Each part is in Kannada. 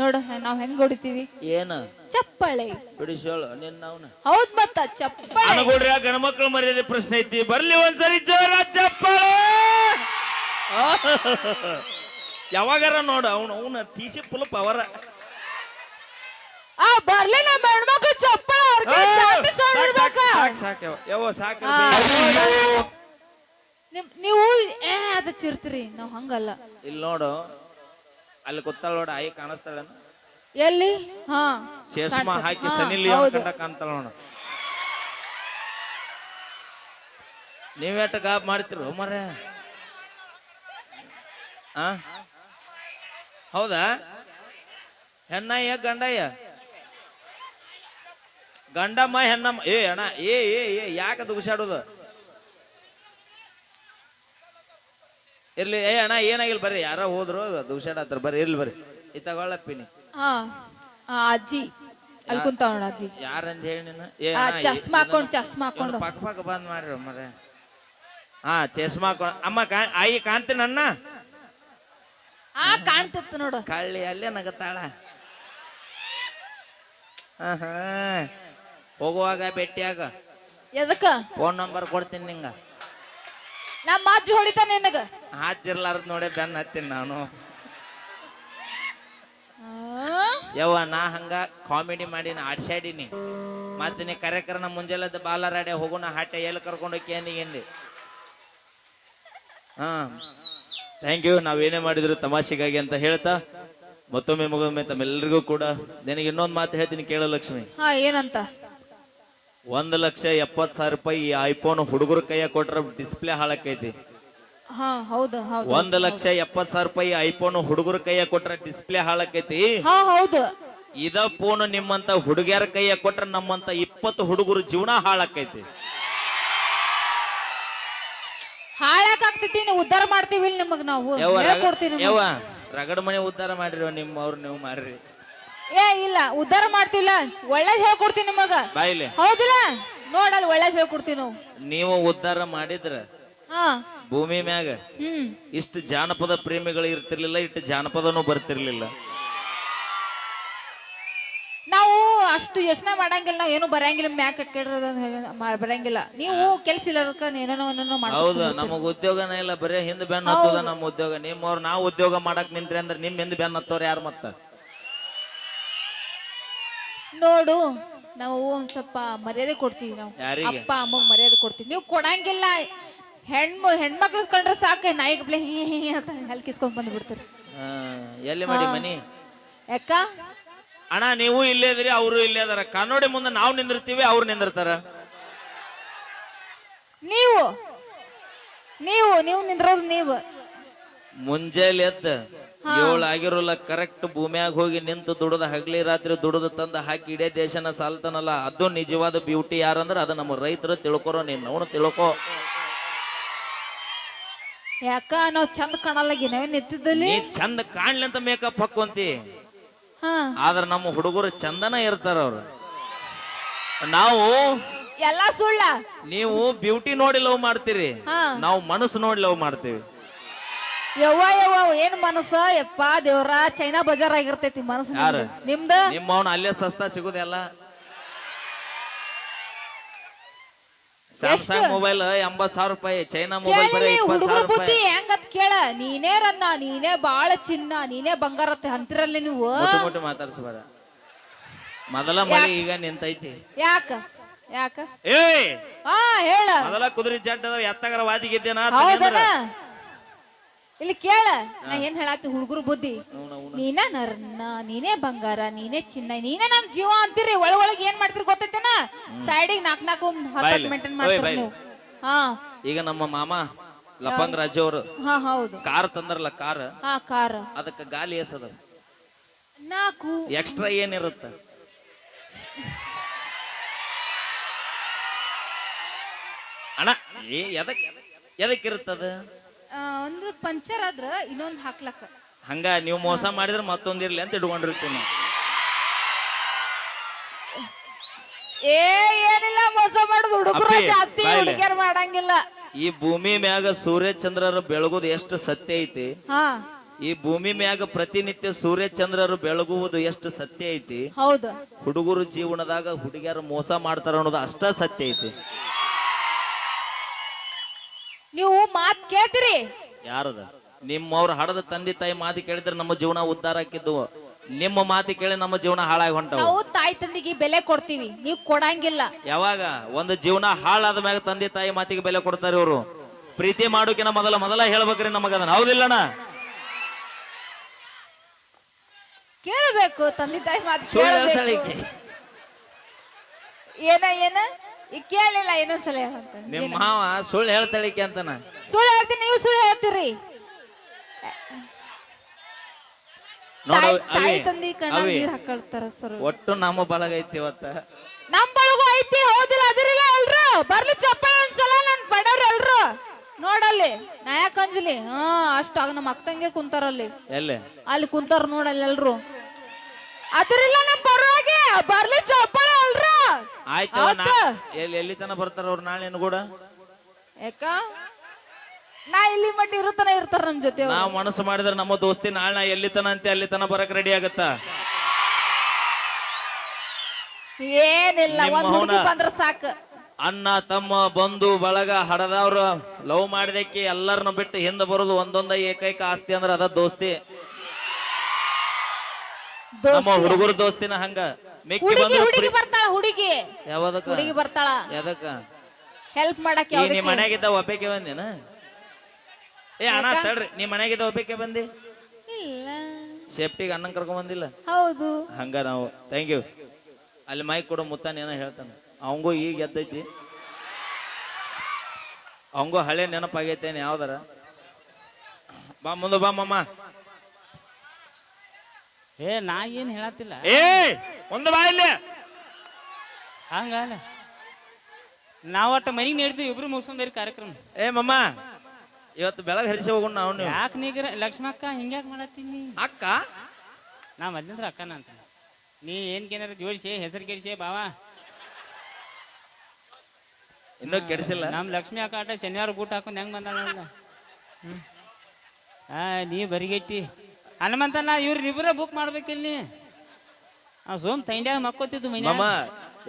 ನೋಡು ನಾವ್ ಹೆಂಗ್ ಹೊಡಿತೀವಿ? ಏನ? ಚಪ್ಪಳೆ. ಬಿಡಿಸೋಳು ನಿನ್ನ ಅವನ. ಹೌದ್ ಮತ್ತ ಚಪ್ಪಳೆ. ಅನುಗುಡ್ರ ಗಣಮಕ್ಳು ಮರ್ಯಾದೆ ಪ್ರಶ್ನೆ ಐತಿ. ಬರ್ಲಿ ಒಂದ್ಸರಿ ಜೋರ ಚಪ್ಪಳೆ! ಯಾವಾಗಾರ ನೋಡು ಅವನು ಅವನ ತೀಸಿ ಪುಲ್ ಪವರ ಆ ಬರ್ಲಿ ನಮ್ಮ ಹೆಣ್ಮಕ್ಳು ಚಪ್ಪಳೆ. ಸಾಕ್ ಸಾಕ್ ನೀವು ಏ ಅದ ಚಿರ್ತೀರಿ ನಾವ್ ಹಂಗಲ್ಲ. ಇಲ್ಲಿ ನೋಡು ಅಲ್ಲಿ ಗೊತ್ತಾಳ ನೋಡ ಆಯಿ ಕಾಣಿಸ್ತಾಳ ಎಲ್ಲಿ? ಹಾ. ಚೇಸ್ಮಾ ಹಾಕಿ ಸನಿಲ್ ಸನಿ ಲಿಯೋನ್ ಹೌದು. ಕಂಡ ಕಾಣ್ತಾಳ ನೋಡ. ನೀವೇಟ ಗಾಬ್ ಮಾಡ್ತಿರ ಮರೆ ಹಾ ಹೌದಾ? ಹೆಣ್ಣಯ್ಯ ಗಂಡಯ್ಯ? ಗಂಡಮ್ಮ ಹೆಣ್ಣಮ್ಮ ಏ ಅಣ್ಣ ಏ ಏ ಏ ಯಾಕೆ ದುಗುಸಾಡೋದು ಇರ್ಲಿ ಏ ಅಣ್ಣ ಏನಾಗಿಲ್ಲ ಬರ್ರಿ. ಯಾರೋ ಹೋದ್ರು ದುಗುಸಾಡತ್ತಾರ ಬರ್ರಿ ಇರ್ಲಿ ಬರ್ರಿ. ಈ ತಗೊಳ್ಳಪ್ಪಿನಿ ಹಾ ಆ, ಅಜ್ಜಿ ಅಲ್ಲಿ ಅಜ್ಜಿ. ಯಾರಂತ ಹೇಳಿ ನೀನು? ಏ ಆ, ಅಣ್ಣ, ಚಸ್ಮಾ ಹಾಕೊಂಡ್ ಇದನ್ನ- ಚಸ್ಮಾ ಹಾಕೊಂಡು. ಪಕ್ಕ ಪಕ್ಕ ಬಂದ್ ಮಾಡ್ರಿ ಮರೆ. ಹಾ ಚಸ್ಮಾ ಹಾಕೊಂಡ್ ಅಮ್ಮ ಕಾ ಆಯಿ ಕಾಣ್ತೀನಣ್ಣ ಆ ಕಾಣ್ತಿತ್ತು ನೋಡು. ಕಳ್ಳಿ ಅಲ್ಲೇ ನಗತಾಳ. ಆಹಾ. ಹೋಗುವಾಗ ಭೇಟಿಯಾಗ. ಎದಕ್ಕ? ಫೋನ್ ನಂಬರ್ ಕೊಡ್ತೀನಿ ನಿಂಗ. ನಮ್ಮ ಅಜ್ಜಿ ಹೊಡಿತ ನಿನಗ. ಹಾಜಿರ್ಲಾರ್ದ ನೋಡಿ ಬೆನ್ನ ಹತ್ತೀನಿ ನಾನು. ಯವ್ವ ನಾ ಹಂಗ ಕಾಮಿಡಿ ಮಾಡಿ ನಾ ಆಡ್ಸಾಡೀನಿ ಮತ್ತೆ ನೀ ಕಾರ್ಯಕ್ರಮ ಮುಂಜಾನೆ ಬಾಲರಾಡೆ ಹೋಗೋಣ ಹಾಟೆ ಎಲ್ಲಿ ಕರ್ಕೊಂಡು ಹೋಗಿ ಏನಿಗೆಂದಿ ಹಾ. ಥ್ಯಾಂಕ್ ಯು ನಾವೇನೇ ಮಾಡಿದ್ರು ತಮಾಷೆಗಾಗಿ ಅಂತ ಹೇಳ್ತಾ ಮತ್ತೊಮ್ಮೆ ಮಗೊಮ್ಮೆ ತಮ್ಮೆಲ್ಲರಿಗೂ ಕೂಡ ನಿನಗೆ ಇನ್ನೊಂದು ಮಾತು ಹೇಳ್ತೀನಿ ಕೇಳೋ ಲಕ್ಷ್ಮಿ. ಹಾ ಏನಂತ? ಒಂದ್ ಲಕ್ಷ ಎಪ್ಪತ್ ಸಾವಿರ ರೂಪಾಯಿ ಈ ಐಫೋನ್ ಹುಡುಗರ ಕೈಯ ಕೊಟ್ರ ಡಿಸ್ಪ್ಲೇ ಹಾಳಾಕೈತಿ. ಹಾ ಹೌದು ಹೌದು. ಒಂದ್ ಲಕ್ಷ ಎಪ್ಪತ್ ಸಾವಿರ ರೂಪಾಯಿ ಐಫೋನ್ ಹುಡುಗರ ಕೈಯ ಕೊಟ್ರ ಡಿಸ್ಪ್ಲೇ ಹಾಳಾಕೈತಿ. ಹಾ ಹೌದು. ಇದ ಫೋನ್ ನಿಮ್ಮಂತ ಹುಡುಗಿಯರ ಕೈಯ ಕೊಟ್ರ ನಮ್ಮಂತ ಇಪ್ಪತ್ತು ಹುಡುಗರು ಜೀವನ ಹಾಳಾಕೈತಿ. ಹಾಳಾಕ್ ಆಗ್ತೈತಿ ನೀವು ಉದ್ಧಾರ ಮಾಡ್ತೀವಿ ಇಲ್ಲಿ ನಿಮಗ್ ನಾವು. ಯವ್ವ ರಗ- ಹೇಳ್ಕೊಡ್ತೀವಿ ನಿಮಗ್. ಯವ್ವ ರಗಡ ಮನೆ ಉದ್ಧಾರ ಮಾಡಿರೋ ನಿಮ್ಮ ಅವ್ರು ನೀವು ಮಾಡ್ರಿ. ಏ ಇಲ್ಲ ಉದ್ಧಾರ ಮಾಡ್ತಿಲ್ಲ ಒಳ್ಳೇದ್ ಹೇಳ್ಕೊಡ್ತೀನಿ ನಿಮಗ. ಬಾಯಿಲಿ. ಹೌದಿಲ್ಲ? ನೋಡಲ್ ಒಳ್ಳೇದ್ ಹೇಳ್ಕೊಡ್ತೀನಿ ನಾವು. ನೀವು ಉದ್ಧಾರ ಮಾಡಿದ್ರ ಹಾ. ಭೂಮಿ ಮ್ಯಾಗ ಹ್ಮ್. ಇಷ್ಟು ಜಾನಪದ ಪ್ರೇಮಿಗಳು ಇರ್ತಿರ್ಲಿಲ್ಲ ಇಷ್ಟು ಜಾನಪದನು ಬರ್ತಿರ್ಲಿಲ್ಲ. ನಾವು ಅಷ್ಟು ಯೋಚನೆ ಮಾಡಂಗಿಲ್ಲ ನಾವು ಏನು ಬರಂಗಿಲ್ಲ ಮ್ಯಾಕ್ ಕೇಳಿರೋದ್ ಬರಂಗಿಲ್ಲ. ನೀವು ಕೆಲ್ಸ ಇಲ್ಲದಕ್ಕ ಏನೇನೋ ಏನೇನೋ ಹೌದು ಮಾಡ್ಕೊಂಡು ನಮಗ್ ಉದ್ಯೋಗನೇ ಇಲ್ಲ ಬರೀ ಹಿಂದ್ ಬೆನ್ನ ಹತ್ತದ ನಮ್ಮ ಉದ್ಯೋಗ. ನಿಮ್ಮವ್ರು ನಾವು ಉದ್ಯೋಗ ಮಾಡಕ್ ನಿಂತ್ರಿ ಅಂದ್ರೆ ನಿಮ್ ಹಿಂದ್ ಬೆನ್ನ ಯಾರು ಮತ್ತ? ನೋಡು ನಾವು ಒಂದ್ ಸ್ವಲ್ಪ ಮರ್ಯಾದೆ ಕೊಡ್ತೀವಿ ನಾವು. ಯಾರಿಗೆ? ಅಪ್ಪ ಅಮ್ಮಗ್ ಮರ್ಯಾದೆ ಕೊಡ್ತೀವಿ. ನೀವು ಕೊಡಂಗಿಲ್ಲ. ಹೆಣ್ಮು ಹೆಣ್ಮಕ್ಳು ಕಂಡ್ರೆ ಸಾಕು. ನಾಯಿಗೆ ಬ್ಲೆ ಹೀ ಹೀ ಅಂತ ಹಲ್ಕಿಸ್ಕೊಂಡ್ ಬಂದು ಬಿಡ್ತಾರೆ ಹಾ, ಎಲ್ಲಿ ಮಾಡಿ ಮನಿ? ಯಾಕ? ಅಣ್ಣ ನೀವು ಇಲ್ಲೇ ಇದ್ರಿ ಅವರು ಇಲ್ಲೇ ಅದಾರ ಕನ್ನಡಿ ಮುಂದೆ ನಾವು ನಿಂದಿರ್ತೀವಿ ಅವ್ರು ನಿಂದಿರ್ತಾರ. ನೀವು ನೀವು ನೀವು ನಿಂದ್ರೋದು ನೀವು. ಮುಂಜಾನೆ ಎದ್ದ ಏಳು ಆಗಿರೋಲ್ಲ ಕರೆಕ್ಟ್ ಭೂಮಿಯಾಗ ಹೋಗಿ ನಿಂತು ದುಡದ ಹಗಲಿ ರಾತ್ರಿ ದುಡದ ತಂದ ಹಾಕಿ ಇಡೇ ದೇಶನ ಸಾಲ್ತಾನಲ್ಲ ಅದು ನಿಜವಾದ ಬ್ಯೂಟಿ ಯಾರಂದ್ರ ಅದು ನಮ್ಮ ರೈತರು ತಿಳ್ಕೊರೋ ನೀನ್ ಅವನು ತಿಳ್ಕೊ. ಯಾಕ? ನಾವ್ ಚಂದ ಕಾಣಲ್ಲ ನಾವೇ ನಿಂತಿದ್ದಲ್ಲಿ? ನೀ ಚಂದ ಕಾಣ್ಲಿ ಅಂತ ಮೇಕಪ್ ಹಾಕೊಂತಿ. ಹಾ. ಆದ್ರ ನಮ್ಮ ಹುಡುಗರು ಚಂದನ ಇರ್ತಾರ ಅವ್ರು. ನಾವು ಎಲ್ಲಾ ಸುಳ್ಳ. ನೀವು ಬ್ಯೂಟಿ ನೋಡಿ ಲವ್ ಮಾಡ್ತೀರಿ. ಹಾ. ನಾವು ಮನಸ್ಸು ನೋಡಿ ಲವ್ ಮಾಡ್ತೀವಿ. ಯವ್ವ ಯವ್ವ ಏನ್ ಮನಸ್ಸ? ಯಪ್ಪ ದೇವ್ರ ಚೈನಾ ಬಜಾರ್ ಆಗಿರ್ತೈತಿ ಮನಸ್ಸು ಯಾರು? ನಿಮ್ದು. ನಿಮ್ದು ನಿಮ್ಮ ಅವ್ನ ಅಲ್ಲೇ ಸಸ್ತಾ ಸಿಗುದೆಲ್ಲ? ಸ್ಯಾಮ್ಸಂಗ್ ಮೊಬೈಲ್ ಎಂಬತ್ ಸಾವಿರ ರೂಪಾಯಿ ಚೈನಾ ಮೊಬೈಲ್ ಬರೀ ಕೇಳಿ ಇಪ್ಪತ್ ಹುಡುಗರ ಸಾವಿರ ಬುದ್ಧಿ ರೂಪಾಯಿ. ಹೆಂಗತ್ ಕೇಳ? ನೀನೇ ರನ್ನ ನೀನೇ ಬಾಳ ಚಿನ್ನ ನೀನೇ ಬಂಗಾರತ್ತೆ ಅಂತಿರಲ್ಲ ನೀವು? ಮುಟ್ಟು ಮುಟ್ಟು ಮಾತಾಡ್ಸಬೇಡ ಮೊದಲ ಮಳಿ ಈಗ ನಿಂತೈತಿ. ಯಾಕ? ಯಾಕ? ಏ ಹಾ ಹೇಳ. ಮೊದಲ ಕುದುರೆ ಜಡ್ಡ ಎತ್ತಗರ ವಾದಿಗಿದ್ದೇನಾ ಹೌದನ? ಇಲ್ಲಿ ಕೇಳ. ನಾ ಏನ್ ಹೇಳಾತಿ ಹುಡುಗರು ಬುದ್ಧಿ? ನೀನೇ ನರ್ನ ನೀನೇ ಬಂಗಾರ ನೀನೇ ಚಿನ್ನ ನೀನೇ ನಮ್ ಜೀವ ಅಂತೀರಿ. ಒಳ ಒಳಗ್ ಏನ್ ಮಾಡ್ತೀರಿ ಗೊತ್ತೈತೇನ? ಸೈಡಿಗೆ ನಾಕ್ ನಾಲ್ಕು ಹತ್ತು ಬಾಯ್ಲೆ. ಮೇಂಟೈನ್ ಓಯ್ ಮಾಡ್ತೀರಿ ನೀವು. ಹಾ. ಈಗ ನಮ್ಮ ಮಾಮ ಲಪಂಗ್ ರಾಜ ಅವರು. ಹಾ ಹೌದು. ಕಾರ್ ತಂದ್ರಲ್ಲ ಕಾರ್? ಹಾ ಕಾರ. ಅದಕ್ಕೆ ಗಾಲಿ ಎಸದ. ನಾಕು ಎಕ್ಸ್ಟ್ರಾ ಏನಿರುತ್ತ? ಅಣ್ಣ ಏ ಎದಕ್ ಎದಕ್ಕಿರುತ್ತದ ಒಂದು ಪಂಚರ್ ಆದ್ರ ಇನ್ನೊಂದು ಹಾಕ್ಲಕ್ಕ. ಹಂಗ ನೀವು ಮೋಸ ಮಾಡಿದ್ರೆ ಮತ್ತೊಂದಿರ್ಲಿ ಅಂತ ಇಟ್ಕೊಂಡಿರ್ತೀನಿ. ಏ ಏನಿಲ್ಲ ಮೋಸ ಮಾಡುದು. ಹುಡುಗರು ಅಪ್ಪಿ, ಜಾಸ್ತಿ ಬಾಯ್ಲೆ. ಹುಡುಗಿಯರ್ ಮಾಡಂಗಿಲ್ಲ. ಈ ಭೂಮಿ ಮ್ಯಾಗ ಸೂರ್ಯ ಚಂದ್ರರು ಬೆಳಗುದು ಎಷ್ಟು ಸತ್ಯ ಐತಿ? ಹಾ. ಈ ಭೂಮಿ ಮ್ಯಾಗ ಪ್ರತಿನಿತ್ಯ ಸೂರ್ಯ ಚಂದ್ರರು ಬೆಳಗುವುದು ಎಷ್ಟು ಸತ್ಯ ಐತಿ? ಹೌದು. ಹುಡುಗರು ಜೀವನದಾಗ ಹುಡುಗಿಯರು ಮೋಸ ಮಾಡ್ತಾರ ಅನ್ನೋದು ಅಷ್ಟ ಸತ್ಯ ಐತಿ. ನೀವು ಮಾತ್ ಕೇಳ್ತೀರಿ? ಯಾರದ? ನಿಮ್ಮವ್ರ ಹಡದ ತಂದೆ ತಾಯಿ ಮಾತು ಕೇಳಿದ್ರೆ ನಮ್ಮ ಜೀವನ ಉದ್ಧಾರ ಆಕಿದ್ದು ನಿಮ್ಮ ಮಾತು ಕೇಳಿ ನಮ್ಮ ಜೀವನ ಹಾಳಾಗಿ ಹೊಂಟವು. ನಾವು ತಾಯಿ ತಂದಿಗೆ ಬೆಲೆ ಕೊಡ್ತೀವಿ ನೀವು ಕೊಡಂಗಿಲ್ಲ. ಯಾವಾಗ? ಒಂದು ಜೀವನ ಹಾಳಾದ ಮ್ಯಾಗ ತಂದೆ ತಾಯಿ ಮಾತಿಗೆ ಬೆಲೆ ಕೊಡ್ತಾರೆ ಇವರು. ಪ್ರೀತಿ ಮಾಡೋಕಿನ ಮೊದಲ ಮೊದಲ ಹೇಳ್ಬೇಕ್ರಿ ನಮಗದನ್ನ. ಹೌದಿಲ್ಲಣ್ಣ? ಕೇಳಬೇಕು ತಂದೆ ತಾಯಿ ಮಾತು ಸುಳ್ಳು ಕೇಳಬೇಕು. ಈಕಿ. ಏನ ಏನ? ಈಗ ಕೇಳಿಲ್ಲ ಇನ್ನೊಂದ್ಸಲ ಹೇಳಂತ ನಿಮ್ಮ ಮಾವ ಸುಳ್ಳು ಹೇಳ್ತಾಳಿಕೆ ಅಂತನ. ಸುಳ್ಳು ಹೇಳ್ತೀನಿ ನೀವು ಸುಳ್ಳು ಹೇಳ್ತೀರಿ. ನೋಡು ತಾಯಿ- ತಾಯಿ ತಂದಿ ಕಣ್ಣಾಗ ಅವಿ ನೀರ್ ಹಾಕೊಳ್ತಾರ ಸರ್ ಒಟ್ಟು ನಮ್ಮ ಬಳಗ ಐತಿ ಇವತ್ತ. ನಮ್ ಬಳಗು ಐತಿ ಹೌದಿಲ್ಲ ಅದಿರಿಲ್ಲ ಎಲ್ರು. ಬರ್ಲಿ ಚಪ್ಪಾಳ ಒಂದ್ಸಲ ನನ್ ಬಡವ್ರ ಎಲ್ರು. ನೋಡಲ್ಲಿ ನಾಯಕಂಜಲಿ ಹಾ ಅಷ್ಟ ನಮ್ಮ ಅಕ್ಕಂಗೆ ಕುಂತಾರಲ್ಲಿ ಎಲ್ಲಿ? ಅಲ್ಲಿ ಕುಂತಾರ ನೋಡಲ್ಲಿ ಎಲ್ರು. ಅದಿರಿಲ್ಲ ನಮ್ ಪರವಾಗಿ ಬರ್ಲಿ ಚಪ್ಪಾಳ ಎಲ್ರು. ಆಯ್ತು ಹೌದು. ಎಲ್ಲಿ ಎಲ್ಲಿ ತನ ಬರ್ತಾರ ಅವ್ರು ನಾಳೆ ಕೂಡ? ಯಾಕ? ನಾ ಇಲ್ಲಿ ಮಟ್ಟಿ ಇರುತ್ತಾನ ಇರ್ತಾರ ನಮ್ ಜೊತೆ ಅವ್ರು. ನಾವ್ ಮನಸ್ಸು ಮಾಡಿದ್ರೆ ನಮ್ಮ ದೋಸ್ತಿ ನಾಳೆ ನಾ ಎಲ್ಲಿ ತನ ಅಂತ ಅಲ್ಲಿ ತನ ಬರಕ್ ರೆಡಿ ಆಗತ್ತ? ಏನಿಲ್ಲ ನಿಮ್ಮ ಒಂದ್ ಹುಡುಗಿ ಅವ್ನ- ಬಂದ್ರ ಸಾಕು. ಅಣ್ಣ ತಮ್ಮ ಬಂಧು ಬಳಗ ಹಡದವ್ರು ಲವ್ ಮಾಡಿದಕ್ಕೆ ಎಲ್ಲರನ್ನ ಬಿಟ್ಟು ಹಿಂದೆ ಬರೋದು ಒಂದೊಂದ ಏಕೈಕ ಆಸ್ತಿ ಅಂದ್ರ ಅದ ದೋಸ್ತಿ. ನಮ್ಮ ದೋಸ್ತಿ. ಹುಡುಗರ ದೋಸ್ತಿನ ಹಂಗ. ಮಿಕ್ಕಿ ಹುಡುಗಿ ಬಂದ್ರು ಹುಡುಗಿ ಬರ್ತಾಳ ಹುಡುಗಿ. ಯಾವದಕ್ಕ? ಹುಡುಗಿ ಬರ್ತಾಳ. ಹೆಲ್ಪ್ ಮಾಡಕ್ ಈ ನಿಮ್ ಮನ್ಯಾಗಿದ್ದ ಬಂದೇನ? ಏ ಅಣ್ಣ? ತಡ್ರಿ ನಿಮ್ ಮನೆಗೆ ಒಬ್ಬಕ್ಕೆ ಬಂದಿ? ಇಲ್ಲ. ಸೇಫ್ಟಿಗೆ ಅಣ್ಣನ್ ಕರ್ಕೊಂಡ್ ಬಂದಿಲ್ಲ? ಹೌದು. ಹಂಗ ನಾವು ಥ್ಯಾಂಕ್ ಯು ಅಲ್ಲಿ ಮೈಕ್ ಕೊಡೋ ಮುತ್ತಾನ ಏನೋ ಹೇಳ್ತಾನೆ. ಅವಂಗೂ ಈಗ ಎದ್ದೈತಿ. ಅವಂಗೂ ಹಳೆ ನೆನಪಾಗೈತೇನೆ ಯಾವ್ದಾರ? ಬಾ ಮುಂದೆ ಬಾ ಮಮ್ಮ ಏ ನಾ ಏನ್ ಹೇಳತ್ತಿಲ್ಲ? ಏ ಮುಂದೆ ಬಾ ಇಲ್ಲಿ. ಹಂಗಲ್ಲ. ನಾವ್ ಒಟ್ಟ ಮನಿಗ್ ನೀಡ್ತೀವಿ ಇಬ್ರು ಮುಗಿಸ್ಕೊಂಡ್ರಿ ಕಾರ್ಯಕ್ರಮ. ಏ ಮಮ್ಮ ಇವತ್ತು ಬೆಳಗ್ಗೆ ಹರಿಸಿ ಹೋಗೋಣ ನಾವು ನೀವು. ಯಾಕೆ ನೀಗ್ರ ಲಕ್ಷ್ಮಕ್ಕ ಹಿಂಗ್ಯಾಕ್ ಮಾಡತ್ತೀನಿ ಅಕ್ಕ? ನಾ ಮೊದ್ಲಿಂದ್ರ ಅಕ್ಕನ ಅಂತ. ನೀ ಏನ್ಕೇನಾರ ಜೋಡಿಸಿ ಹೆಸರು ಕೆಡಿಸಿ ಬಾವ? ಇನ್ನೂ ಕೆಡಿಸಿಲ್ಲ. ನಮ್ ಲಕ್ಷ್ಮಿ ಅಕ್ಕ ಆಟ ಶನಿವಾರ ಬೂಟ್ ಹಾಕೊಂಡ್ ಹೆಂಗ್ ಬಂದಾಳ ಆ ನೀ ಬರಿಗೆಟ್ಟಿ ಹನುಮಂತನ ಇವ್ರ ಇಬ್ಬರ ಬುಕ್ ಮಾಡ್ಬೇಕಿಲ್ಲ ನೀ? ಆ ಸೋಮ್ ತೈಂಡ್ಯಾಗ ಮಕ್ಕೋತಿದ್ದು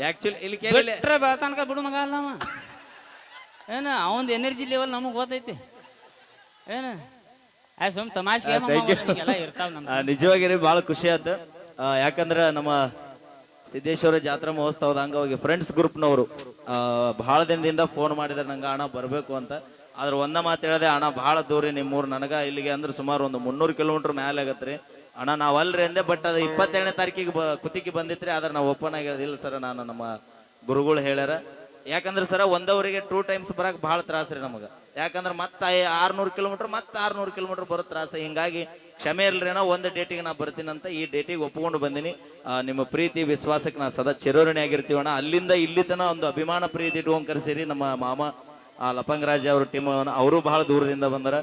ಆಕ್ಚುಲಿ ಇಲ್ಲಿ ಕೇಳಿಲ್ಲ. ಬಿಟ್ರೆ ಬೆಳತನಕ ಬಿಡು ಮಗ ಅಲ್ಲ ಏನ ಅವಂದ ಎನರ್ಜಿ ಲೆವೆಲ್ ನಮಗ್ ಗೊತ್ತೈತಿ. ಏನ? ಆ ಸುಮ್ ತಮಾಷೆ ಎಲ್ಲ ಇರ್ತಾವ ನಮ್ ಆ, ನಿಜವಾಗಿರಿ ಬಹಳ ಖುಷಿ ಆಯ್ತು ಯಾಕಂದ್ರೆ ಯಾಕಂದ್ರ ನಮ್ಮ ಸಿದ್ದೇಶ್ವರ ಜಾತ್ರಾ ಮಹೋತ್ಸವದ ಅಂಗವಾಗಿ ಫ್ರೆಂಡ್ಸ್ ಗ್ರೂಪ್ನವರು ಬಹಳ ದಿನದಿಂದ ಫೋನ್ ಮಾಡಿದ್ರೆ ನಂಗೆ ಅಣ್ಣ ಬರಬೇಕು ಅಂತ. ಆದ್ರೆ ಒಂದ ಮಾತು ಹೇಳದೆ ಅಣ್ಣ ಬಹಳ ದೂರಿ ನಿಮ್ಮೂರು ನನಗ. ಇಲ್ಲಿಗೆ ಅಂದ್ರೆ ಸುಮಾರು ಒಂದು ಮುನ್ನೂರು ಕಿಲೋಮೀಟರ್ ಮ್ಯಾಲೆ ಆಗತ್ರಿ. ಅಣ್ಣ ನಾವು ಅಲ್ರಿ ಅಂದೆ ಬಟ್ ಅದು ಇಪ್ಪತ್ತೇಳನೇ ತಾರೀಕಿಗೆ ಬ ಕುತ್ತಿಗೆ ಬಂದಿತ್ರಿ ಆದ್ರೆ ನಾವು ಓಪನ್ ಆಗಿರೋದಿಲ್ಲ ಸರ್ ನಾನು ನಮ್ಮ ಗುರುಗಳು ಹೇಳ್ಯಾರ. ಯಾಕಂದ್ರೆ ಸರ ಒಂದವರಿಗೆ ಟೂ ಟೈಮ್ಸ್ ಬರಕ್ ಬಹಳ ತ್ರಾಸ ರೀ ನಮಗ. ಯಾಕಂದ್ರೆ ಮತ್ತೆ ಆರ್ನೂರು ಕಿಲೋಮೀಟರ್ ಮತ್ತೆ ಆರ್ನೂರು ಕಿಲೋಮೀಟರ್ ಬರೋ ತ್ರಾಸ. ಹಿಂಗಾಗಿ ಕ್ಷಮೆ ಇಲ್ರೇನೋ ಒಂದು ಡೇಟಿಗೆ ನಾ ಬರ್ತೀನಿ ಅಂತ ಈ ಡೇಟಿಗೆ ಒಪ್ಕೊಂಡು ಬಂದಿನಿ. ನಿಮ್ಮ ಪ್ರೀತಿ, ವಿಶ್ವಾಸಕ್ಕೆ ನಾ ಸದಾ ಚಿರೋರಣಿ ಆಗಿರ್ತೀವಣ್ಣ ಅಲ್ಲಿಂದ ಇಲ್ಲಿ ತನ ಒಂದು ಅಭಿಮಾನ ಪ್ರೀತಿ ಇಟ್ಕೊಂಡು ಕರೆಸಿರಿ ನಮ್ಮ ಮಾಮ ಲಪಂಗರಾಜ್ ಅವ್ರ ಟೀಮ್ ಅವರು ಬಹಳ ದೂರದಿಂದ ಬಂದರ.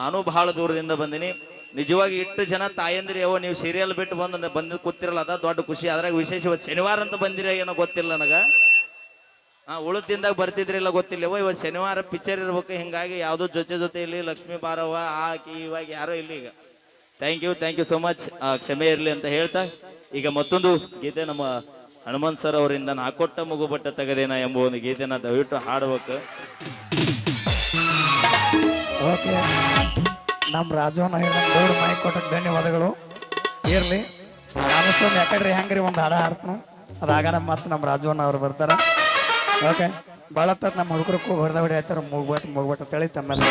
ನಾನು ಬಹಳ ದೂರದಿಂದ ಬಂದಿನಿ. ನಿಜವಾಗಿ ಇಟ್ಟು ಜನ ತಾಯಂದ್ರಿ ಯಾವ ನೀವು ಸೀರಿಯಲ್ ಬಿಟ್ಟು ಬಂದ ಬಂದು ಕೂತಿರಲ್ಲ, ಅದ ದೊಡ್ಡ ಖುಷಿ. ಅದ್ರಾಗ ವಿಶೇಷವಾಗಿ ಶನಿವಾರ ಅಂತ ಬಂದಿರ, ಏನೋ ಗೊತ್ತಿಲ್ಲ ನನಗ. ಹಾ ಉಳಿದಿಂದಾಗ ಬರ್ತಿದ್ರಿಲ್ಲ ಗೊತ್ತಿಲ್ಲ ಯವ್ವ, ಇವತ್ತು ಶನಿವಾರ ಪಿಕ್ಚರ್ ಇರ್ಬೇಕು ಹಿಂಗಾಗಿ ಯಾವ್ದು ಜೊತೆ ಜೊತೆ ಇಲ್ಲಿ ಲಕ್ಷ್ಮೀ ಬಾರವ್ವ ಆಕಿ ಇವಾಗ ಯಾರು ಇಲ್ಲಿ ಈಗ. Thank you thank you so much ಕ್ಷಮೆ ಇರಲಿ ಅಂತ ಹೇಳ್ತಾ ಈಗ ಮತ್ತೊಂದು ಗೀತೆ ನಮ್ಮ ಹನುಮಂತ್ ಸರ್ ಅವರಿಂದ ನಾ ಕೊಟ್ಟ ಮಗು ಬಟ್ಟ ತೆಗದೇನ ಎಂಬ ಒಂದು ಗೀತೆನ ದಯವಿಟ್ಟು ಹಾಡ್ಬೇಕು. ಓಕೆ. ನಮ್ಮ ರಾಜವನ್ನ ದೊಡ್ಡ ಮೈ ಕೊಟ್ಟಕ್ಕೆ ಧನ್ಯವಾದಗಳು. ಇರಲಿ. ನಾನು ಯಾಕಡ್ರಿ ಹೆಂಗ್ರಿ ಒಂದು ಹಾಡ ಹಾಡ್ತಾನೆ? ಅದಾಗ ನಮ್ಮ ಮತ್ತೆ ನಮ್ಮ ರಾಜವನ್ನ ಅವ್ರು ಬರ್ತಾರ. ಓಕೆ ಭಾಳ ನಮ್ಮ ಹುಡುಗರು ಹೊಡೆದ ಹೊಡೆ ಆಯ್ತಾರ ಮುಗ್ಬಿಟ್ಟು ಮುಗ್ಬಿಟ್ಟು ತಳಿ ತಮ್ಮೆಲ್ಲ